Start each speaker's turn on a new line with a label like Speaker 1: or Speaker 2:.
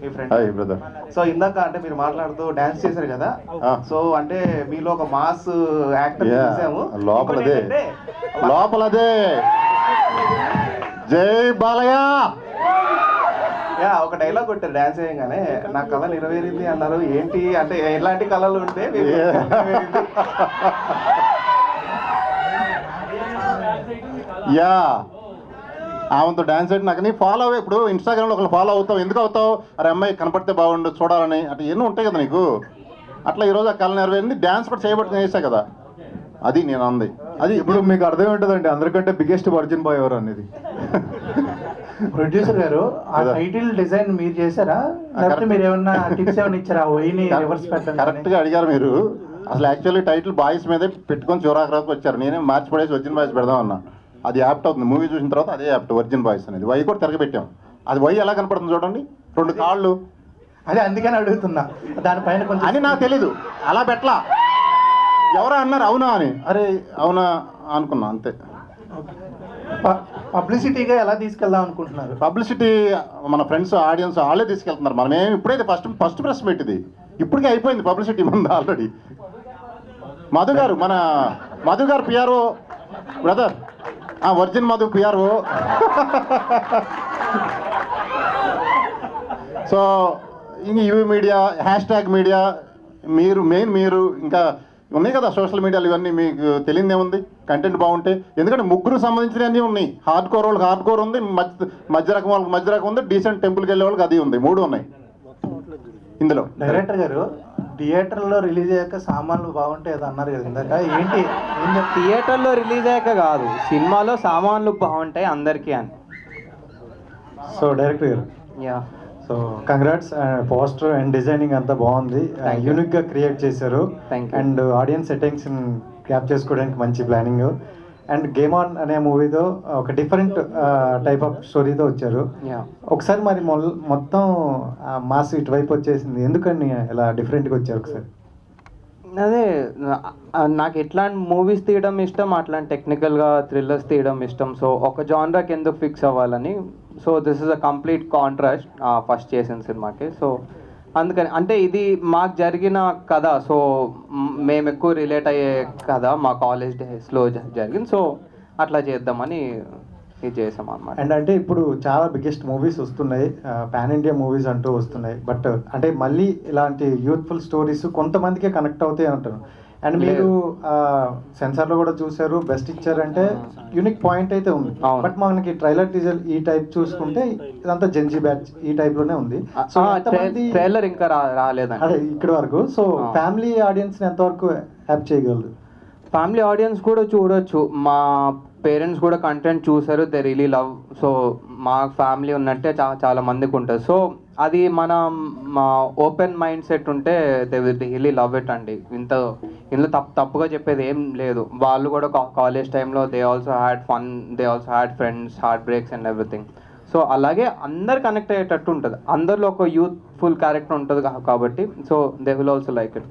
Speaker 1: మీ friend
Speaker 2: hi brother
Speaker 1: so ఇందాక అంటే మీరు మాట్లాడుతూ డాన్స్ చేశారు కదా. సో అంటే మీలో ఒక మాస్ యాక్టర్ చూసాము.
Speaker 2: లోపలదే. లోపలదే. జై బాలయ్య.
Speaker 1: యా ఒక డైలాగ్ కొట్టారు డాన్స్ చేయగానే. నా కళ నెరవేరింది అన్నారు. ఏంటి? అంటే ఎలాంటి కళలు ఉంటే?
Speaker 2: యా ఆమెతో డాన్స్ అంటే నాకు నీ ఫాలో అవ్వ ఇప్పుడు ఇన్స్టాగ్రామ్లో ఒకళ్ళు ఫాలో అవుతావు. ఎందుకు అవుతావు? అరే అమ్మాయి కనపడితే బాగుండు చూడాలని. అట్లా ఎన్నో ఉంటాయి కదా నీకు. అట్లా ఈరోజు ఆ కళ నెరవేరింది. డాన్స్ కూడా చేయబట్టి చేసా కదా. అది నేను అంది. అది
Speaker 3: ఇప్పుడు మీకు అర్థం ఉంటుందండి అందరికంటే బిగ్గెస్ట్ వర్జిన్ బాయ్ ఎవరు అనేది?
Speaker 4: ప్రొడ్యూసర్ గారు ఆ
Speaker 2: అదే.
Speaker 4: టైటిల్ డిజైన్ మీరు చేశారా? లేకపోతే. మీరు ఏమన్నా టిప్స్ ఏమైనా ఇచ్చారా? ఓయిని రివర్స్
Speaker 2: కరెక్ట్
Speaker 4: పెట్టండి
Speaker 2: గా అడిగారు మీరు. అసలు యాక్చువల్లీ టైటిల్ బాయ్స్ మీదే పెట్టుకొని చివరాకు వచ్చారు. నేనే మార్చి పడేసి వర్జిన్ బాయ్స్ పెడదాం అన్నా. అది యాప్ట్ అవుతుంది. మూవీ చూసిన తర్వాత అదే యాప్ట్ వర్జిన్ బాయ్స్ అనేది. వై కూడా తిరగబెట్టాం. అది వై ఎలా కనపడుతుంది చూడండి. రెండు కాళ్ళు.
Speaker 4: అదే అందుకని అడుగుతున్నా. దానిపైన కొంచెం
Speaker 2: అని నాకు తెలీదు. అలా పెట్టలా. ఎవరో అన్నారు? అవునా అని. అరే అవునా అనుకున్నా అంతే.
Speaker 4: పబ్లిసిటీగా ఎలా తీసుకెళ్దాం అనుకుంటున్నారు?
Speaker 2: పబ్లిసిటీ మన ఫ్రెండ్స్ ఆడియన్స్ వాళ్ళే తీసుకెళ్తున్నారు. మనం ఏం ఇప్పుడైతే ఫస్ట్ ఫస్ట్ ప్రెస్ పెట్టింది. ఇప్పటికే అయిపోయింది పబ్లిసిటీ ముందు ఆల్రెడీ మధు గారు మన Madhu garu PRO brother virgin Madhu PRO. So ఇంక ఇవి మీడియా హ్యాష్ ట్యాగ్ మీడియా మీరు మెయిన్ మీరు ఇంకా ఉన్నాయి కదా సోషల్ మీడియాలు ఇవన్నీ మీకు తెలియదు ఏముంది కంటెంట్ బాగుంటే. ఎందుకంటే ముగ్గురు సంబంధించినవన్నీ ఉన్నాయి. హార్డ్ కోర్ వాళ్ళకి హార్డ్ కోర్ ఉంది మధ్య మధ్య రకం వాళ్ళకి మధ్య రకం ఉంది డీసెంట్ టెంపుల్కి వెళ్ళే వాళ్ళకి అది ఉంది మూడు ఉన్నాయి. ఇందులో.
Speaker 4: డైరెక్టర్ గారు థియేటర్లో రిలీజ్ అయ్యాక సామాన్లు బాగుంటాయి అన్నారు కదా ఇందాక. ఏంటి?
Speaker 5: థియేటర్లో రిలీజ్ అయ్యాక కాదు సినిమాలో సామాన్లు బాగుంటాయి అందరికీ అని.
Speaker 3: So director garu.
Speaker 5: Yeah.
Speaker 3: So congrats poster and designing అంతా బాగుంది.
Speaker 5: Thank you.
Speaker 3: యూనిక్గా క్రియేట్ చేశారు. అండ్ ఆడియన్స్ అటెన్షన్ క్యాప్ చేసుకోవడానికి మంచి ప్లానింగ్ అండ్ గేమ్ ఆన్ అనే మూవీతో ఒక డిఫరెంట్ టైప్ ఆఫ్ స్టోరీతో వచ్చారు. ఒకసారి మరి మొత్తం మాస్ ఇటువైపు వచ్చేసింది. ఎందుకని ఇలా డిఫరెంట్గా వచ్చారు ఒకసారి?
Speaker 5: అదే నాకు ఎట్లాంటి మూవీస్ తీయడం ఇష్టం అట్లాంటి టెక్నికల్గా థ్రిల్లర్స్ తీయడం ఇష్టం. సో ఒక జానరాకి ఎందుకు ఫిక్స్ అవ్వాలని so this is a complete contrast first చేసిన సినిమాకి. సో అందుకని అంటే ఇది మాకు జరిగిన కథ. సో మేము ఎక్కువ రిలేట్ అయ్యే కథ మా కాలేజ్ డేస్లో జరిగింది. సో అట్లా చేద్దామని ఇది చేసాం అనమాట
Speaker 3: అండ్ అంటే ఇప్పుడు చాలా బిగ్గెస్ట్ మూవీస్ వస్తున్నాయి. పాన్ ఇండియా మూవీస్ అంటూ వస్తున్నాయి. బట్ అంటే మళ్ళీ ఇలాంటి యూత్ఫుల్ స్టోరీస్ కొంతమందికే కనెక్ట్ అవుతాయి అంటారు అండ్ మీరు సెన్సార్లో కూడా చూసారు బెస్ట్ ఇచ్చారంటే యూనిక్ పాయింట్ అయితే ఉంది. బట్ మనకి ట్రైలర్ టీజర్ ఈ టైప్ చూసుకుంటే ఇదంతా జెన్జీ బ్యాచ్ ఈ టైప్లోనే ఉంది. సో
Speaker 5: ట్రైలర్ ఇంకా రా రాలేదండి.
Speaker 3: అదే ఇక్కడ వరకు. సో. ఫ్యామిలీ ఆడియన్స్ ఎంతవరకు హ్యాప్ చేయగలరు?
Speaker 5: ఫ్యామిలీ ఆడియన్స్ కూడా చూడొచ్చు. మా పేరెంట్స్ కూడా కంటెంట్ చూసారు దే రియలీ లవ్ సో మా ఫ్యామిలీ ఉన్నట్టే చా చాలా మందికి ఉంటుంది. సో అది మన మా ఓపెన్ మైండ్ సెట్ ఉంటే they will really love it అండి. ఇంత ఇందులో తప్పు తప్పుగా చెప్పేది ఏం లేదు. వాళ్ళు కూడా కాలేజ్ టైంలో they also had fun they also had friends heart breaks and everything so అలాగే అందరు కనెక్ట్ అయ్యేటట్టు ఉంటుంది. అందరిలో ఒక యూత్ఫుల్ క్యారెక్టర్ ఉంటుంది కాబట్టి. So they will also like it